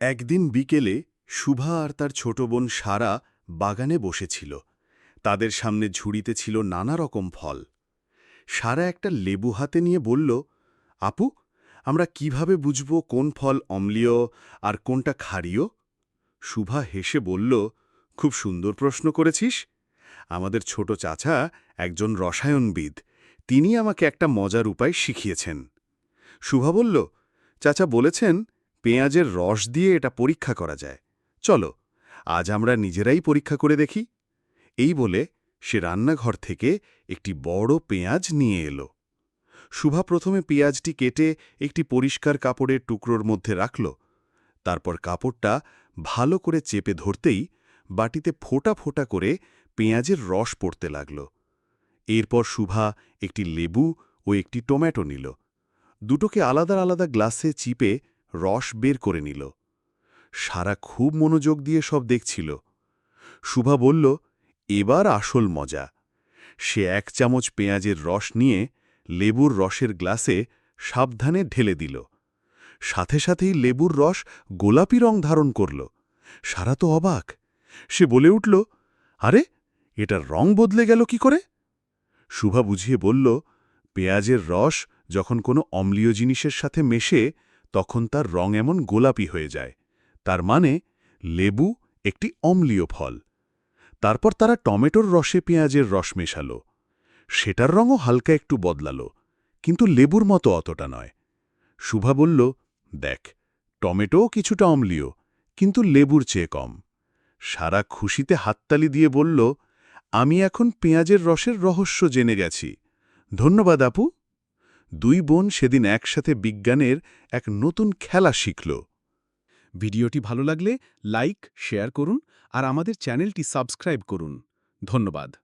একদিন বিকেলে শুভা আর তার ছোট বোন সারা বাগানে বসেছিল। তাদের সামনে ঝুড়িতে ছিল নানা রকম ফল। সারা একটা লেবু হাতে নিয়ে বলল, আপু, আমরা কীভাবে বুঝব কোন ফল অম্লীয় আর কোনটা ক্ষারীয়? শুভা হেসে বলল, খুব সুন্দর প্রশ্ন করেছিস। আমাদের ছোট চাচা একজন রসায়নবিদ। তিনি আমাকে একটা মজার উপায় শিখিয়েছেন। শুভা বলল, চাচা বলেছেন পেঁয়াজের রস দিয়ে এটা পরীক্ষা করা যায়। চলো, আজ আমরা নিজেরাই পরীক্ষা করে দেখি। এই বলে সে রান্নাঘর থেকে একটি বড় পেঁয়াজ নিয়ে এলো। শুভা প্রথমে পেঁয়াজটি কেটে একটি পরিষ্কার কাপড়ের টুকরোর মধ্যে রাখল। তারপর কাপড়টা ভালো করে চেপে ধরতেই বাটিতে ফোঁটা ফোঁটা করে পেঁয়াজের রস পড়তে লাগল। এরপর শুভা একটি লেবু ও একটি টমেটো নিল। দুটোকে আলাদা আলাদা গ্লাসে চিপে রস বের করে নিল। সারা খুব মনোযোগ দিয়ে সব দেখছিল। শুভা বলল, এবার আসল মজা। সে এক চামচ পেঁয়াজের রস নিয়ে লেবুর রসের গ্লাসে সাবধানে ঢেলে দিল। সাথে সাথেই লেবুর রস গোলাপি রং ধারণ করল। সারা তো অবাক। সে বলে উঠল, আরে, এটার রং বদলে গেল কি করে? শুভা বুঝিয়ে বলল, পেঁয়াজের রস যখন কোনো অম্লীয় জিনিসের সাথে মেশে তখন তার রং এমন গোলাপি হয়ে যায়। তার মানে লেবু একটি অম্লীয় ফল। তারপর তারা টমেটোর রসে পেঁয়াজের রস মেশাল। সেটার রঙও হালকা একটু বদলাল, কিন্তু লেবুর মতো অতটা নয়। শুভা বলল, দেখ, টমেটোও কিছুটা অম্লীয়, কিন্তু লেবুর চেয়ে কম। সারা খুশিতে হাততালি দিয়ে বলল, আমি এখন পেঁয়াজের রসের রহস্য জেনে গেছি। ধন্যবাদ আপু। দুই বোন সেদিন একসাথে বিজ্ঞানের এক নতুন খেলা শিখল। ভিডিওটি ভালো লাগলে লাইক, শেয়ার করুন আর আমাদের চ্যানেলটি সাবস্ক্রাইব করুন। ধন্যবাদ।